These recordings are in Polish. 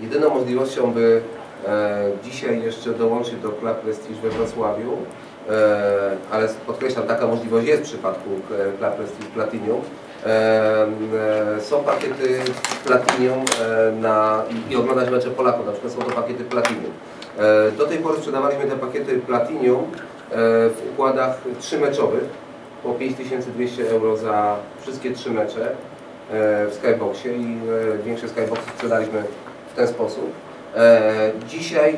Jedyną możliwością, by e, dzisiaj jeszcze dołączyć do Club Prestige we Wrocławiu, e, ale podkreślam, taka możliwość jest w przypadku e, Club Prestige Platinum, są pakiety Platinum na, i, oglądać mecze Polaków, na przykład są to pakiety Platinum. Do tej pory sprzedawaliśmy te pakiety Platinum w układach trzymeczowych po 5200 euro za wszystkie trzy mecze w Skyboxie i większe Skyboxy sprzedaliśmy w ten sposób. E, Dzisiaj e,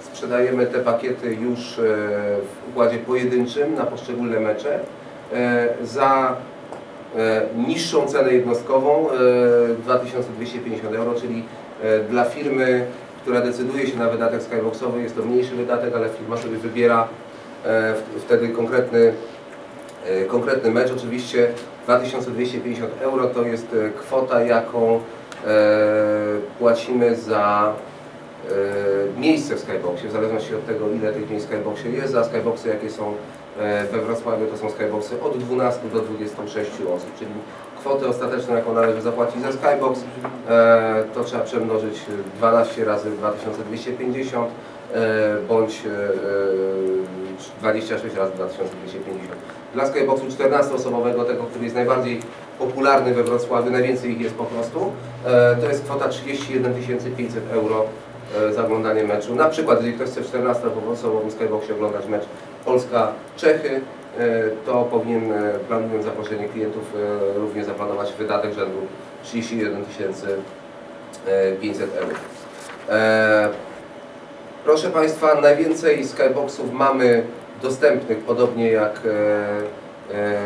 sprzedajemy te pakiety już e, w układzie pojedynczym na poszczególne mecze za niższą cenę jednostkową e, 2250 euro, czyli dla firmy, która decyduje się na wydatek skyboxowy jest to mniejszy wydatek, ale firma sobie wybiera wtedy konkretny, konkretny mecz. Oczywiście 2250 euro to jest kwota, jaką płacimy za e, miejsce w Skyboxie, w zależności od tego, ile tych miejsc w Skyboxie jest. Za Skyboxy, jakie są e, we Wrocławiu, to są Skyboxy od 12 do 26 osób, czyli kwotę ostateczną, jaką należy zapłacić za Skybox, e, to trzeba przemnożyć 12 razy 2250 e, bądź e, 26 razy 2250. Dla Skyboxu 14-osobowego, tego, który jest najbardziej popularny we Wrocławiu, najwięcej ich jest po prostu, to jest kwota 31 500 euro za oglądanie meczu. Na przykład, jeżeli ktoś chce w 14-osobowym Skyboxie oglądać mecz Polska-Czechy, e, to powinien, e, planując zaproszenie klientów, e, również zaplanować wydatek rzędu 31 500 euro. E, Proszę Państwa, najwięcej skyboxów mamy dostępnych, podobnie jak e, e,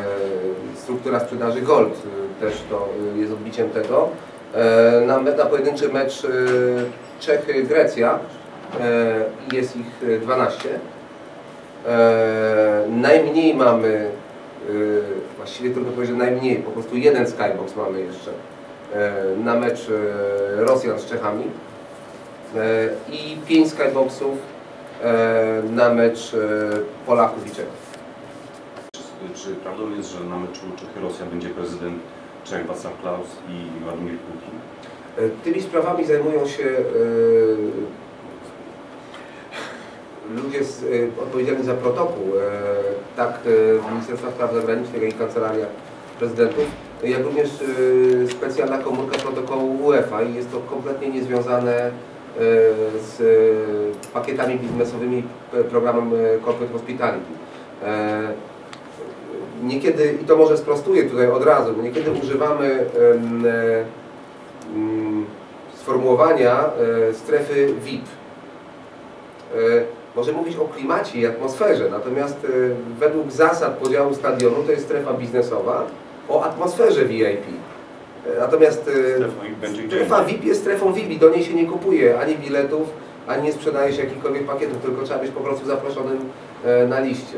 struktura sprzedaży Gold, e, też to e, jest odbiciem tego. E, na, na pojedynczy mecz e, Czechy-Grecja e, jest ich e, 12. E, najmniej mamy, właściwie trudno powiedzieć, najmniej, po prostu jeden skybox mamy jeszcze na mecz Rosjan z Czechami i 5 skyboxów na mecz Polaków i Czechów. Czy, czy prawdą jest, że na meczu Czechy-Rosja będzie prezydent Czech Václav Klaus i Władimir Putin? E, Tymi sprawami zajmują się e, ludzie e, odpowiedzialni za protokół, tak Ministerstwa Spraw Zagranicznych, jak i Kancelaria Prezydentów, jak również specjalna komórka protokołu UEFA i jest to kompletnie niezwiązane z pakietami biznesowymi, programem Corporate Hospitality. Niekiedy, i to może sprostuję tutaj od razu, niekiedy używamy e, mm, sformułowania e, strefy VIP. E, Może mówić o klimacie i atmosferze, natomiast według zasad podziału stadionu to jest strefa biznesowa o atmosferze VIP. Natomiast Strefa VIP jest strefą VIP i do niej się nie kupuje ani biletów, ani nie sprzedaje się jakichkolwiek pakietów, tylko trzeba być po prostu zaproszonym na liście.